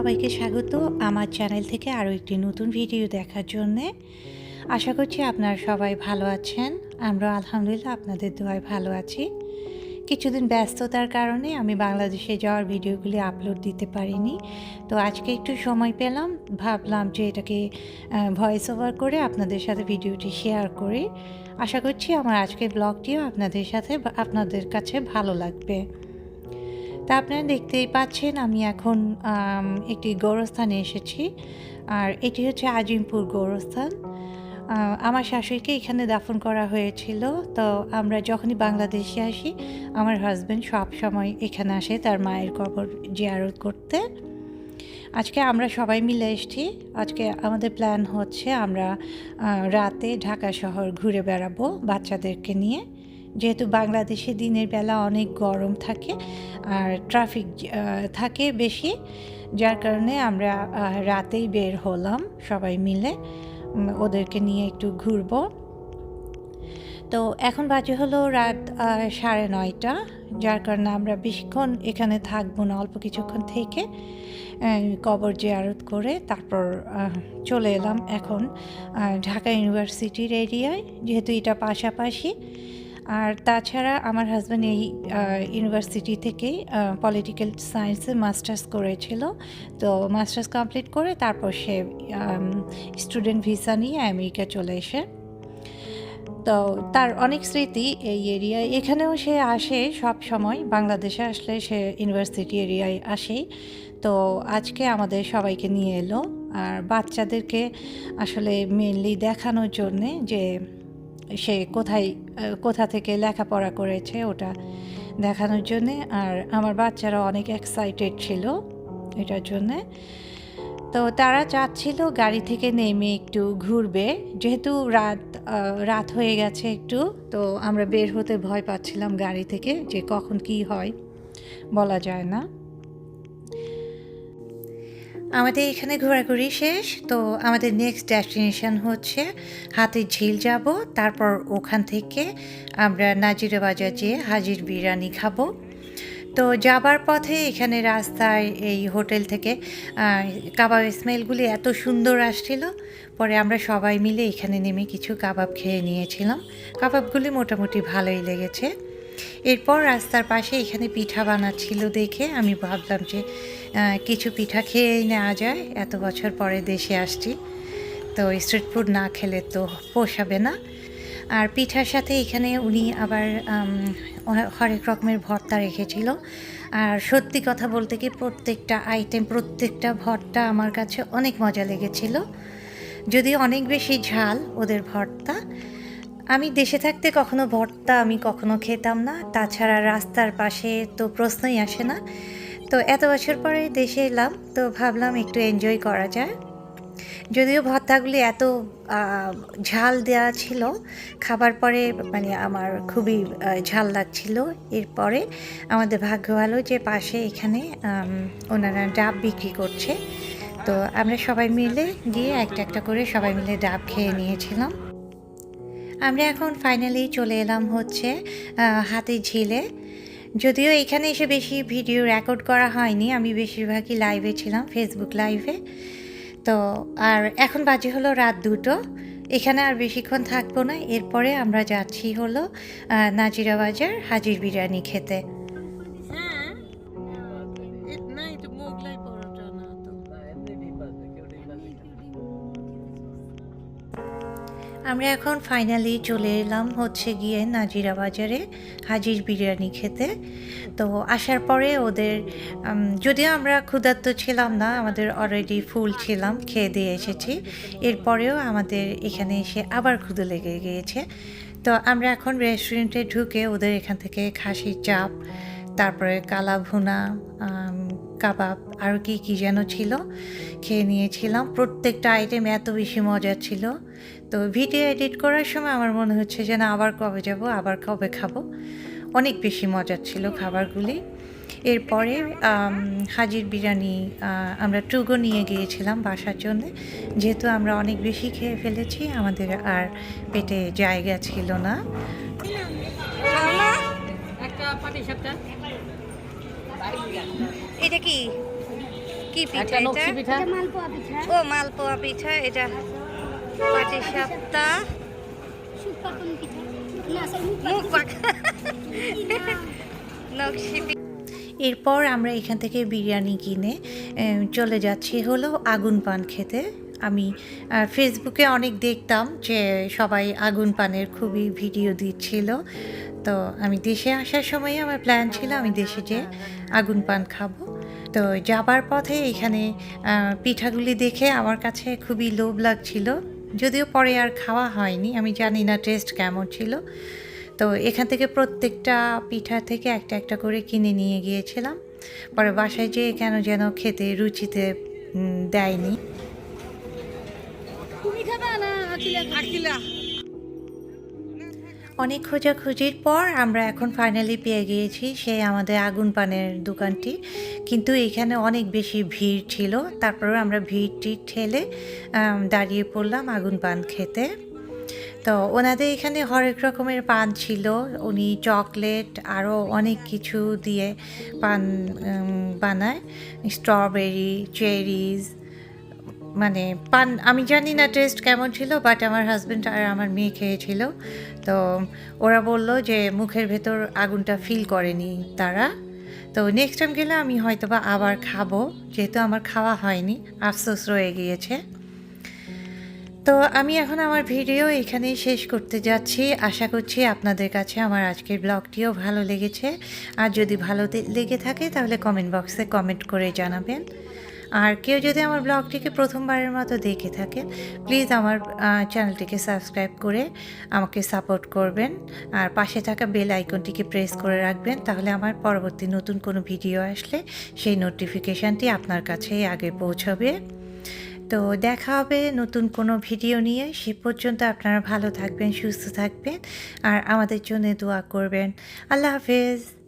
সবাইকে স্বাগত আমার চ্যানেল থেকে আরও একটি নতুন ভিডিও দেখার জন্যে। আশা করছি আপনারা সবাই ভালো আছেন। আমরা আলহামদুলিল্লাহ আপনাদের দোয়ায় ভালো আছি। কিছুদিন ব্যস্ততার কারণে আমি বাংলাদেশে যাওয়ার ভিডিওগুলি আপলোড দিতে পারিনি। তো আজকে একটু সময় পেলাম, ভাবলাম যে এটাকে ভয়েস ওভার করে আপনাদের সাথে ভিডিওটি শেয়ার করি। আশা করছি আমার আজকের ব্লগটিও আপনাদের সাথে আপনাদের কাছে ভালো লাগবে। তা আপনারা দেখতেই পাচ্ছেন, আমি এখন একটি গৌরস্থানে এসেছি। আর এটি হচ্ছে আজিমপুর গৌরস্থান। আমার শাশুড়িকে এখানে দাফন করা হয়েছিল। তো আমরা যখনই বাংলাদেশে আসি, আমার হাজব্যান্ড সব সময় এখানে আসে তার মায়ের কবর জিয়ারত করতে। আজকে আমরা সবাই মিলে এসেছি। আজকে আমাদের প্ল্যান হচ্ছে আমরা রাতে ঢাকা শহর ঘুরে বেড়াবো বাচ্চাদেরকে নিয়ে। যেহেতু বাংলাদেশে দিনের বেলা অনেক গরম থাকে আর ট্রাফিক থাকে বেশি, যার কারণে আমরা রাতেই বের হলাম সবাই মিলে ওদেরকে নিয়ে একটু ঘুরবো। তো এখন বাজে হলো রাত সাড়ে নয়টা, যার কারণে আমরা বেশিক্ষণ এখানে থাকব না, অল্প কিছুক্ষণ থেকে কবর জিয়ারত করে তারপর চলে এলাম এখন ঢাকা ইউনিভার্সিটির এরিয়ায়, যেহেতু এটা পাশাপাশি। আর তাছাড়া আমার হাজব্যান্ড এই ইউনিভার্সিটি থেকেই পলিটিক্যাল সায়েন্সে মাস্টার্স করেছিল। তো মাস্টার্স কমপ্লিট করে তারপর সে স্টুডেন্ট ভিসা নিয়ে আমেরিকা চলে এসে। তো তার অনেক স্মৃতি এই এরিয়ায় এখানেও সে আসে সব সময়। বাংলাদেশে আসলে সে ইউনিভার্সিটি এরিয়ায় আসেই। তো আজকে আমাদের সবাইকে নিয়ে এলো। আর বাচ্চাদেরকে আসলে মেনলি দেখানোর জন্যে যে সে কোথায় কোথা থেকে লেখাপড়া করেছে ওটা দেখানোর জন্যে। আর আমার বাচ্চারা অনেক এক্সাইটেড ছিল এটার জন্যে। তো তারা চাচ্ছিল গাড়ি থেকে নেমে একটু ঘুরবে। যেহেতু রাত রাত হয়ে গেছে একটু, তো আমরা বের হতে ভয় পাচ্ছিলাম গাড়ি থেকে যে কখন কি হয়, বলা যায় না। আমাদের এখানে ঘোরাঘুরি শেষ, তো আমাদের নেক্সট ডেস্টিনেশন হচ্ছে হাতের ঝিল যাব, তারপর ওখান থেকে আমরা নাজিরা বাজার যেয়ে হাজির বিরিয়ানি খাব। তো যাবার পথে এখানে রাস্তায় এই হোটেল থেকে কাবাব স্মেলগুলি এত সুন্দর আসছিল, পরে আমরা সবাই মিলে এখানে নেমে কিছু কাবাব খেয়ে নিয়েছিলাম। কাবাবগুলি মোটামুটি ভালোই লেগেছে। এরপর রাস্তার পাশে এখানে পিঠা বানাচ্ছিল দেখে আমি ভাবলাম যে কিছু পিঠা খেয়েই নেওয়া যায়। এত বছর পরে দেশে আসছি। তো স্ট্রিট ফুড না খেলে তো পোষাবে না। আর পিঠার সাথে এখানে উনি আবার হরেক রকমের ভর্তা রেখেছিল। আর সত্যি কথা বলতে কি প্রত্যেকটা আইটেম প্রত্যেকটা ভর্তা আমার কাছে অনেক মজা লেগেছিল। যদিও অনেক বেশি ঝাল ওদের ভর্তা আমি দেশে থাকতে কখনো ভর্তা আমি কখনো খেতাম না, তাছাড়া রাস্তার পাশে তো প্রশ্নই আসে না। তো এত বছর পরে দেশে এলাম, তো ভাবলাম একটু এনজয় করা যায় যদিও ভর্তাগুলি এত ঝাল দেওয়া ছিল, খাবার পরে মানে আমার খুবই ঝাল লাগছিল। এরপরে আমাদের ভাগ্য ভালো যে পাশে এখানে ওনারা ডাব বিক্রি করছে। তো আমরা সবাই মিলে গিয়ে একটা একটা করে সবাই মিলে ডাব খেয়ে নিয়েছিলাম। আমরা এখন ফাইনালি চলে এলাম হচ্ছে হাতে ঝিলে। যদিও এখানে এসে বেশি ভিডিও রেকর্ড করা হয়নি, আমি বেশিরভাগই লাইভে ছিলাম ফেসবুক লাইভে তো, আর এখন বাজে হলো রাত দুটো, এখানে আর বেশিক্ষণ থাকব না, এরপরে আমরা যাচ্ছি হলো নাজিরা বাজার হাজির বিরিয়ানি খেতে। আমরা এখন ফাইনালি চলে এলাম হচ্ছে গিয়ে নাজিরা বাজারে হাজির বিরিয়ানি খেতে। তো আসার পরে ওদের যদিও আমরা ক্ষুধার্ত ছিলাম না, আমাদের অলরেডি ফুল ছিলাম, খেয়ে দিয়ে এসেছি। এরপরেও আমাদের এখানে এসে আবার ক্ষুদে লেগে গিয়েছে। তো আমরা এখন রেস্টুরেন্টে ঢুকে ওদের এখান থেকে খাসির চাপ তারপরে কালা ভুনা কাবাব আরও কি কী যেন ছিল, খেয়ে নিয়েছিলাম। প্রত্যেকটা আইটেম এত বেশি মজা ছিল। তো ভিডিও এডিট করার সময় আমার মনে হচ্ছে যে না, আবার কবে যাব, আবার কবে খাব। অনেক বেশি মজার ছিল খাবারগুলি। এরপরে হাজির বিরিয়ানি আমরা টুগো নিয়ে গিয়েছিলাম বাসার জন্য। যেহেতু আমরা অনেক বেশি খেয়ে ফেলেছি, আমাদের আর পেটে জায়গা ছিল না। একটা পাটি সাপটা। এটা কি? কি পিঠা এটা? পিঠা। মালপোয়া পিঠা। ও মালপোয়া পিঠা এটা পাটি সাপটা। মুখ পাখা নকশি এরপর আমরা এখান থেকে বিরিয়ানি কিনে চলে যাচ্ছি হলো আগুন পান খেতে। আমি ফেসবুকে অনেক দেখতাম যে সবাই আগুন পানের খুবই ভিডিও দিচ্ছিল। তো আমি দেশে আসার সময় আমার প্ল্যান ছিল আমি দেশে যে আগুন পান খাব। তো যাবার পথে এখানে পিঠাগুলি দেখে আমার কাছে খুবই লোভ লাগছিল। যদিও পরে আর খাওয়া হয়নি, আমি জানি না টেস্ট কেমন ছিল। তো এখান থেকে প্রত্যেকটা পিঠা থেকে একটা একটা করে কিনে নিয়ে গিয়েছিলাম। পরে বাসায় যেয়ে কেন যেন খেতে, রুচিতে দেয়নি তুমি খাবা না আকিলা খাবে? আকিলা অনেক খোঁজাখুঁজির পর আমরা এখন ফাইনালি পেয়ে গিয়েছি সেই আমাদের আগুন পানের দোকানটি। কিন্তু এখানে অনেক বেশি ভিড় ছিল। তারপরে আমরা ভিড়টি ঠেলে দাঁড়িয়ে পড়লাম আগুন পান খেতে। তো ওনাদের এখানে হরেক রকমের পান ছিল। উনি চকলেট, আরও অনেক কিছু দিয়ে পান বানায়। স্ট্রবেরি চেরিজ মানে পান, আমি জানি না টেস্ট কেমন ছিল বাট আমার হাজব্যান্ড আর আমার মেয়ে খেয়েছিল। তো ওরা বলল যে, মুখের ভেতর আগুনটা ফিল করেনি তারা। তো নেক্সট টাইম গেলে আমি হয়তো বা আবার খাব, যেহেতু আমার খাওয়া হয়নি, আফসোস রয়ে গিয়েছে। তো আমি এখন আমার ভিডিও এখানেই শেষ করতে যাচ্ছি। আশা করছি আপনাদের কাছে আমার আজকের ব্লগটিও ভালো লেগেছে। আর যদি ভালো লেগে থাকে তাহলে কমেন্ট বক্সে কমেন্ট করে জানাবেন। আর কেউ যদি আমার ব্লগটিকে প্রথমবারের মতো দেখে থাকেন প্লিজ আমার চ্যানেলটিকে সাবস্ক্রাইব করে আমাকে সাপোর্ট করবেন। আর পাশে থাকা বেল আইকনটিকে প্রেস করে রাখবেন, তাহলে আমার পরবর্তী নতুন কোনো ভিডিও আসলে সেই নোটিফিকেশানটি আপনার কাছেই আগে পৌঁছবে। তো দেখা হবে নতুন কোনো ভিডিও নিয়ে। সে পর্যন্ত আপনারা ভালো থাকবেন, সুস্থ থাকবেন, আর আমাদের জন্য দোয়া করবেন। আল্লাহ হাফেজ।